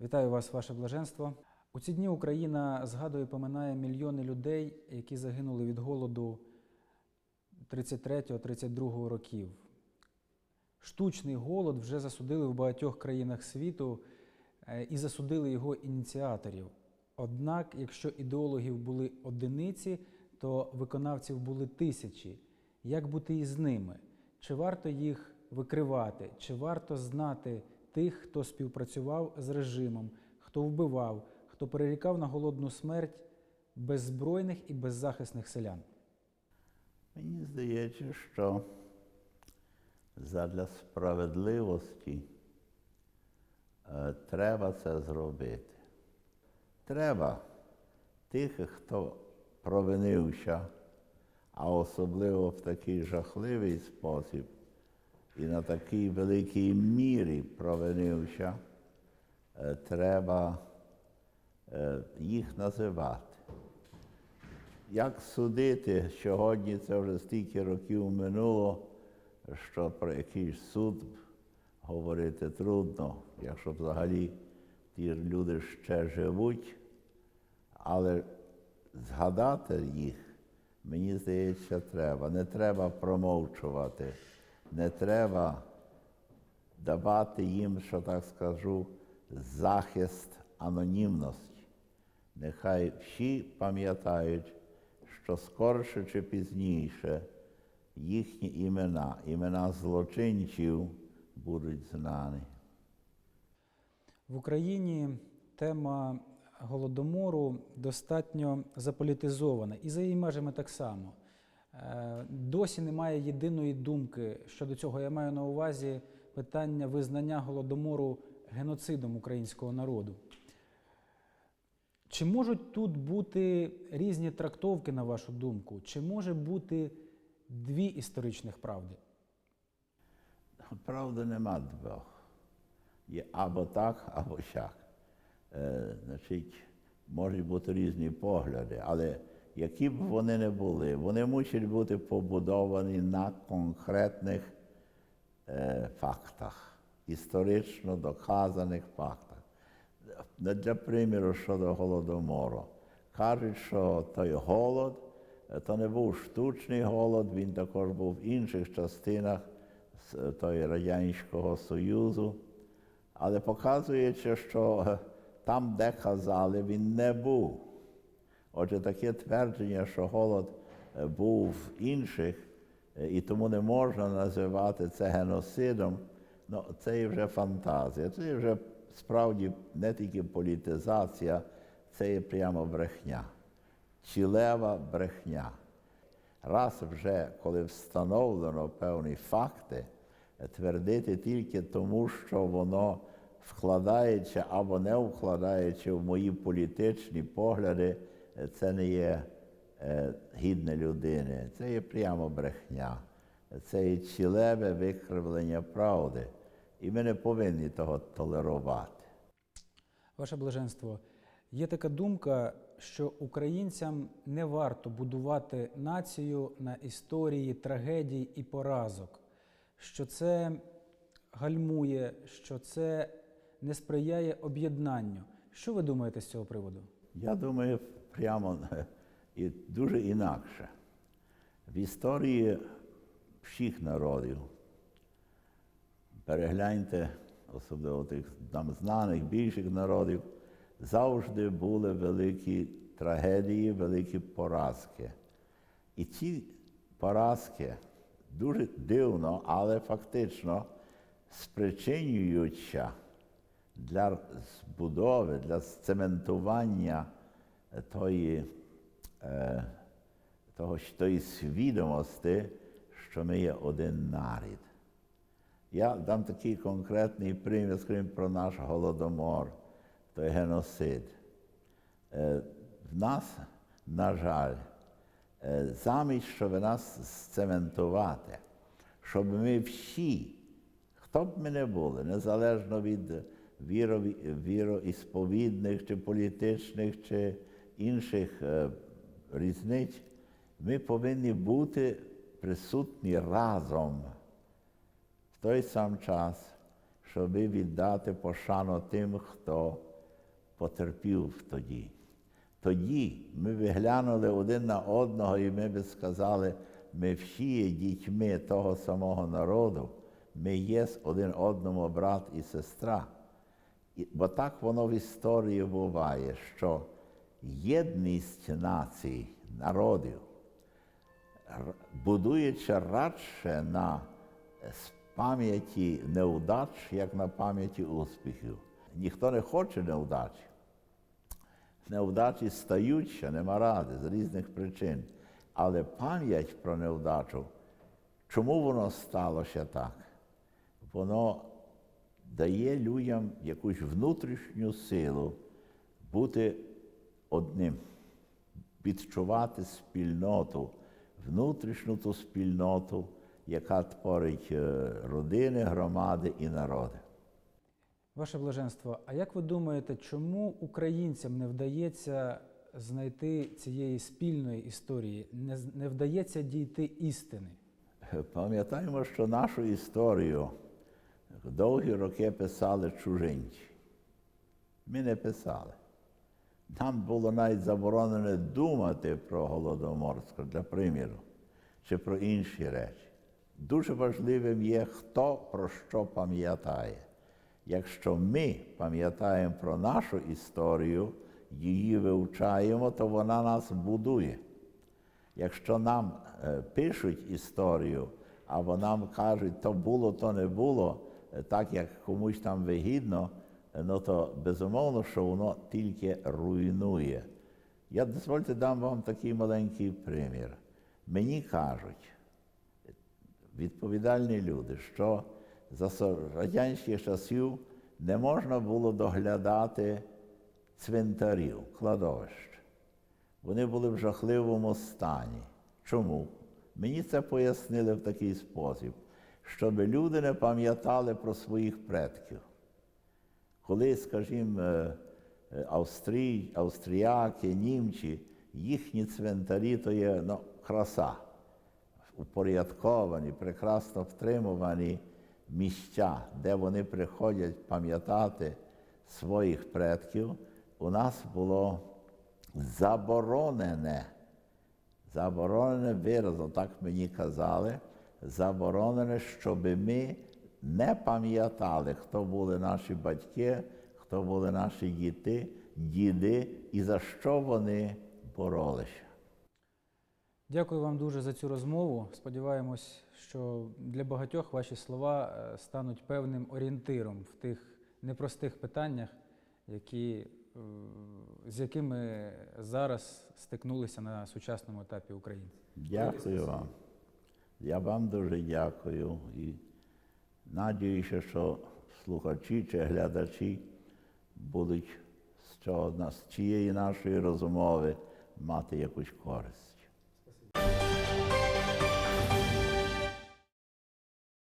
Вітаю вас, ваше блаженство. У ці дні Україна згадує, і поминає мільйони людей, які загинули від голоду 33-32 років. Штучний голод вже засудили в багатьох країнах світу е, і засудили його ініціаторів. Однак, якщо ідеологів були одиниці, то виконавців були тисячі. Як бути із ними? Чи варто їх викривати? Чи варто знати тих, хто співпрацював з режимом, хто вбивав, хто перерікав на голодну смерть беззбройних і беззахисних селян? Мені здається, що задля справедливості е, треба це зробити. Треба тих, хто провинився, а особливо в такий жахливий спосіб і на такій великій мірі провинився, е, треба е, їх називати. Як судити сьогодні, це вже стільки років минуло, що про якийсь суд говорити трудно, якщо взагалі ті люди ще живуть, але згадати їх, мені здається, треба. Не треба промовчувати, не треба давати їм, що так скажу, захист анонімності. Нехай всі пам'ятають, що скорше чи пізніше їхні імена, імена злочинців будуть знані. В Україні тема голодомору достатньо заполітизована, і за її межами так само. Е, Досі немає єдиної думки щодо цього. Я маю на увазі питання визнання голодомору геноцидом українського народу. Чи можуть тут бути різні трактовки, на вашу думку? Чи може бути дві історичних правди? Правда нема двох. Є або так, або сяк. Е, значить, можуть бути різні погляди, але які б вони не були, вони мусять бути побудовані на конкретних е, фактах, історично доказаних фактах. Для приміру щодо голодомору. Кажуть, що той голод е, то не був штучний голод, він також був в інших частинах той Радянського Союзу. Але показується, що е, там, де казали, він не був. Отже, таке твердження, що голод е, був в інших, е, і тому не можна називати це геноцидом, ну, це є вже фантазія. Це є вже справді не тільки політизація, це є прямо брехня. Чілева брехня. Раз вже, коли встановлено певні факти, твердити тільки тому, що воно вкладається або не вкладається в мої політичні погляди, це не є е, гідне людини, це є прямо брехня, це є цілеве викривлення правди. І ми не повинні того толерувати. Ваше блаженство, є така думка, що українцям не варто будувати націю на історії трагедій і поразок, що це гальмує, що це не сприяє об'єднанню. Що ви думаєте з цього приводу? Я думаю, прямо і дуже інакше. В історії всіх народів, перегляньте, особливо тих нам знаних більших народів, завжди були великі трагедії, великі поразки. І ці поразки дуже дивно, але фактично спричинюються для збудови, для сцементування тої, того, тої свідомості, що ми є один нарід. Я дам такий конкретний примір, скажімо, про наш голодомор, той геноцид. В нас, на жаль, замість, щоб нас сцементувати, щоб ми всі, хто б ми не були, незалежно від віроісповідних чи політичних чи інших е, різниць, ми повинні бути присутні разом в той сам час, щоб віддати пошану тим, хто потерпів тоді. Тоді ми виглянули один на одного, і ми би сказали, ми всі є дітьми того самого народу, ми є один одному брат і сестра. Бо так воно в історії буває, що єдність націй, народів, будується радше на пам'яті неудач, як на пам'яті успіхів. Ніхто не хоче неудачі. Неудачі стаються, нема ради з різних причин. Але пам'ять про неудачу, чому воно сталося так? Воно дає людям якусь внутрішню силу бути одним, відчувати спільноту, внутрішню ту спільноту, яка творить е, родини, громади і народи. Ваше блаженство, а як ви думаєте, чому українцям не вдається знайти цієї спільної історії, не, не вдається дійти істини? Пам'ятаємо, що нашу історію довгі роки писали чужинці. Ми не писали. Нам було навіть заборонено думати про Голодоморську, для приміру, чи про інші речі. Дуже важливим є, хто про що пам'ятає. Якщо ми пам'ятаємо про нашу історію, її вивчаємо, то вона нас будує. Якщо нам е, пишуть історію, або нам кажуть, то було, то не було, е, так як комусь там вигідно, ну то безумовно, що воно тільки руйнує. Я дозвольте дам вам такий маленький примір. Мені кажуть, відповідальні люди, що за радянських часів не можна було доглядати цвинтарів, кладовищ. Вони були в жахливому стані. Чому? Мені це пояснили в такий спосіб, щоб люди не пам'ятали про своїх предків. Коли, скажімо, е, е, Австрій, австріяки, німці, їхні цвинтарі то є ну, краса, упорядковані, прекрасно втримувані місця, де вони приходять пам'ятати своїх предків, у нас було заборонене, заборонене виразом, так мені казали, заборонене, щоб ми не пам'ятали, хто були наші батьки, хто були наші діти, діди і за що вони боролися. Дякую вам дуже за цю розмову. Сподіваємось, що для багатьох ваші слова е, стануть певним орієнтиром в тих непростих питаннях, які, е, з якими зараз стикнулися на сучасному етапі українці. Дякую вам. Я вам дуже дякую і надіюся, що слухачі чи глядачі будуть з цього з цієї нашої розмови мати якусь користь.